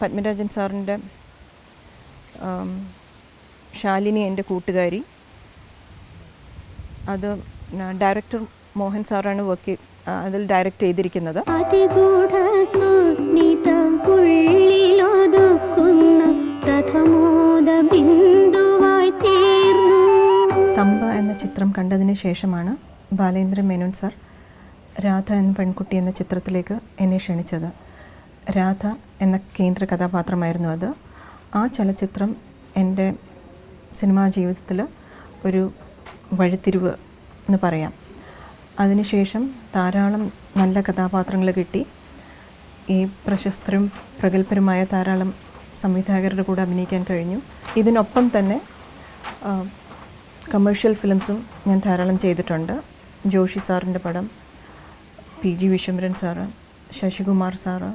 പത്മരാജൻ സാറിന്റെ ശാലിനി എന്റെ കൂട്ടുകാരി. അത് ഡയറക്ടർ മോഹൻ സാറാണ് വർക്ക് അതിൽ ഡയറക്റ്റ് ചെയ്തിരിക്കുന്നത്. തമ്പ എന്ന ചിത്രം കണ്ടതിന് ശേഷമാണ് ബാലേന്ദ്രൻ മേനോൻ സാർ രാധ എന്ന പെൺകുട്ടി എന്ന ചിത്രത്തിലേക്ക് എന്നെ ക്ഷണിച്ചത്. രാധ എന്ന കേന്ദ്ര കഥാപാത്രമായിരുന്നു അത്. ആ ചലച്ചിത്രം എന്റെ സിനിമാ ജീവിതത്തിൽ ഒരു വഴിത്തിരിവ് എന്ന് പറയാം. അതിനുശേഷം ധാരാളം നല്ല കഥാപാത്രങ്ങൾ കിട്ടി. ഈ പ്രശസ്തരും പ്രഗത്ഭരുമായ ധാരാളം സംവിധായകരുടെ കൂടെ അഭിനയിക്കാൻ കഴിഞ്ഞു. ഇതിനൊപ്പം തന്നെ കമേഴ്ഷ്യൽ ഫിലിംസും ഞാൻ ധാരാളം ചെയ്തിട്ടുണ്ട്. ജോഷി സാറിന്റെ പടം P G Viswambharan sir Sasikumar sir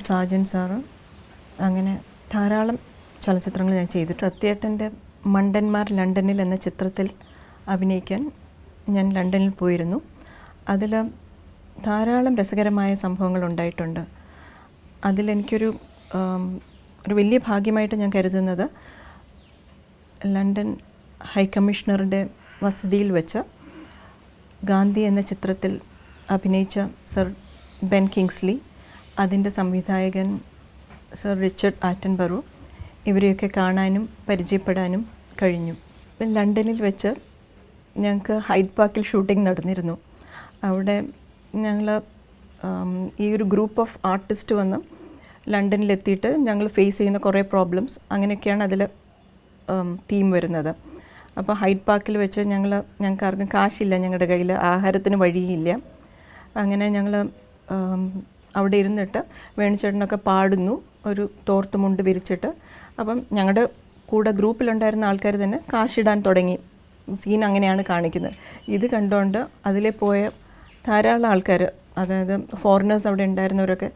Sajan sir അങ്ങനെ ധാരാളം ചലച്ചിത്രങ്ങൾ ഞാൻ ചെയ്തിട്ട് സത്യേട്ടന്റെ മണ്ടന്മാർ ലണ്ടനിൽ എന്ന ചിത്രത്തിൽ അഭിനയിക്കാൻ ഞാൻ ലണ്ടനിൽ പോയിരുന്നു. അതിൽ ധാരാളം രസകരമായ സംഭവങ്ങൾ ഉണ്ടായിട്ടുണ്ട്. അതിലെനിക്കൊരു ഒരു വലിയ ഭാഗ്യമായിട്ട് ഞാൻ കരുതുന്നത് ലണ്ടൻ ഹൈക്കമ്മീഷണറുടെ വസതിയിൽ വെച്ച് ഗാന്ധി എന്ന ചിത്രത്തിൽ അഭിനയിച്ച സർ ബെൻ കിങ്സ്ലി അതിന്റെ സംവിധായകൻ സർ റിച്ചർഡ് ആറ്റൻബറു ഇവരെയൊക്കെ കാണാനും പരിചയപ്പെടാനും കഴിഞ്ഞു. ലണ്ടനിൽ വെച്ച് ഞങ്ങൾക്ക് ഹൈഡ് പാർക്കിൽ ഷൂട്ടിംഗ് നടന്നിരുന്നു. അവിടെ ഞങ്ങൾ ഈ ഒരു ഗ്രൂപ്പ് ഓഫ് ആർട്ടിസ്റ്റ് വന്ന് ലണ്ടനിലെത്തിയിട്ട് ഞങ്ങൾ ഫേസ് ചെയ്യുന്ന കുറേ പ്രോബ്ലംസ് അങ്ങനെയൊക്കെയാണ് അതിൽ തീം വരുന്നത്. അപ്പോൾ ഹൈഡ് പാർക്കിൽ വെച്ച് ഞങ്ങൾ ഞങ്ങൾക്ക് ആർക്കും കാശില്ല ഞങ്ങളുടെ കയ്യിൽ ആഹാരത്തിന് വഴിയില്ല. അങ്ങനെ ഞങ്ങൾ അവിടെ ഇരുന്നിട്ട് വേണുചേട്ടനൊക്കെ പാടുന്നു ഒരു തോർത്ത് മുണ്ട് വിരിച്ചിട്ട്. അപ്പം ഞങ്ങളുടെ കൂടെ ഗ്രൂപ്പിലുണ്ടായിരുന്ന ആൾക്കാർ തന്നെ കാശിടാൻ തുടങ്ങി. സീൻ അങ്ങനെയാണ് കാണിക്കുന്നത്. ഇത് കണ്ടുകൊണ്ട് അതിലെ പോയ ധാരാളം ആൾക്കാർ അതായത് ഫോറിനേഴ്സ് അവിടെ ഉണ്ടായിരുന്നവരൊക്കെ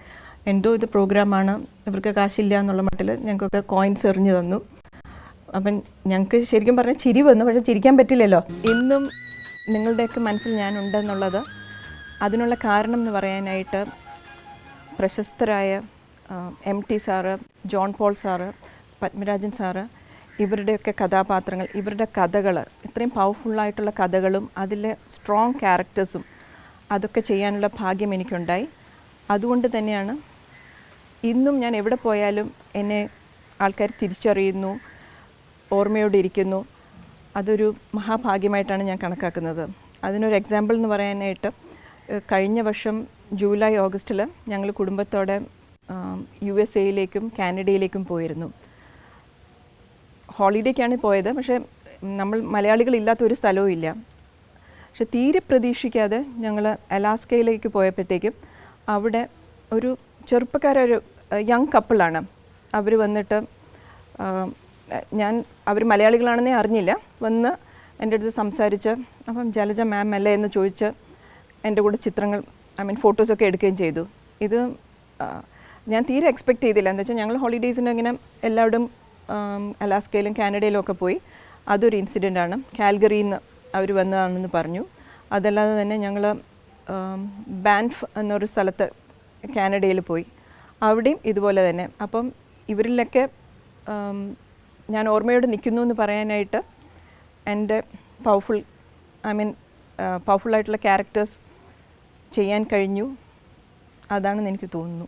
എന്തോ ഇത് പ്രോഗ്രാമാണ് ഇവർക്ക് കാശില്ല എന്നുള്ള മട്ടിൽ ഞങ്ങൾക്കൊക്കെ കോയിൻസ് എറിഞ്ഞു തന്നു. അപ്പം ഞങ്ങൾക്ക് ശരിക്കും പറഞ്ഞാൽ ചിരി വന്നു പക്ഷേ ചിരിക്കാൻ പറ്റില്ലല്ലോ. ഇന്നും നിങ്ങളുടെയൊക്കെ മനസ്സിൽ ഞാനുണ്ടെന്നുള്ളത് അതിനുള്ള കാരണം എന്ന് പറയാനായിട്ട് പ്രശസ്തരായ M T sir John Paul sir Padmarajan sir ഇവരുടെയൊക്കെ കഥാപാത്രങ്ങൾ ഇവരുടെ കഥകൾ ഇത്രയും പവർഫുള്ളായിട്ടുള്ള കഥകളും അതിലെ സ്ട്രോങ് ക്യാരക്ടേഴ്സും അതൊക്കെ ചെയ്യാനുള്ള ഭാഗ്യം എനിക്കുണ്ടായി. അതുകൊണ്ട് തന്നെയാണ് ഇന്നും ഞാൻ എവിടെ പോയാലും എന്നെ ആൾക്കാർ തിരിച്ചറിയുന്നു. ഓർമ്മയോടെ ഇരിക്കുന്നു അതൊരു മഹാഭാഗ്യമായിട്ടാണ് ഞാൻ കണക്കാക്കുന്നത്. അതിനൊരു എക്സാമ്പിൾ എന്ന് പറയാനായിട്ട് കഴിഞ്ഞ വർഷം ജൂലൈ ഓഗസ്റ്റിൽ ഞങ്ങൾ കുടുംബത്തോടെ യു എസ് എയിലേക്കും കാനഡയിലേക്കും പോയിരുന്നു. ഹോളിഡേക്കാണ് പോയത് പക്ഷേ നമ്മൾ മലയാളികൾ ഇല്ലാത്തൊരു സ്ഥലവും ഇല്ല. പക്ഷെ തീരെ പ്രതീക്ഷിക്കാതെ ഞങ്ങൾ അലാസ്കയിലേക്ക് പോയപ്പോഴത്തേക്കും അവിടെ ഒരു ചെറുപ്പക്കാരൊരു യങ് കപ്പിളാണ് അവർ വന്നിട്ട് ഞാൻ അവർ മലയാളികളാണെന്നേ അറിഞ്ഞില്ല. വന്ന് എന്റെ അടുത്ത് സംസാരിച്ച് അപ്പം ജലജ മാം അല്ലേ? എന്ന് ചോദിച്ച് എന്റെ കൂടെ ചിത്രങ്ങൾ ഐ മീൻ ഫോട്ടോസൊക്കെ എടുക്കുകയും ചെയ്തു. ഇത് ഞാൻ തീരെ എക്സ്പെക്റ്റ് ചെയ്തില്ല. എന്താ വെച്ചാൽ ഞങ്ങൾ ഹോളിഡേയ്സിന് ഇങ്ങനെ എല്ലാവരും അലാസ്കയിലും കാനഡയിലും ഒക്കെ പോയി. അതൊരു ഇൻസിഡന്റ് ആണ്. കാൽഗറിയിൽ നിന്ന് അവർ വന്നതാണെന്ന് പറഞ്ഞു. അതല്ലാതെ തന്നെ ഞങ്ങൾ ബാൻഫ് എന്നൊരു സ്ഥലത്ത് കാനഡയിൽ പോയി. അവിടെയും ഇതുപോലെ തന്നെ. അപ്പം ഇവരിലൊക്കെ ഞാൻ ഓർമ്മയോട് നിൽക്കുന്നു എന്ന് പറയാനായിട്ട് എന്റെ പവർഫുൾ ഐ മീൻ പവർഫുള്ളായിട്ടുള്ള ക്യാരക്ടേഴ്സ് ചെയ്യാൻ കഴിഞ്ഞു. അതാണെന്ന് എനിക്ക് തോന്നുന്നു.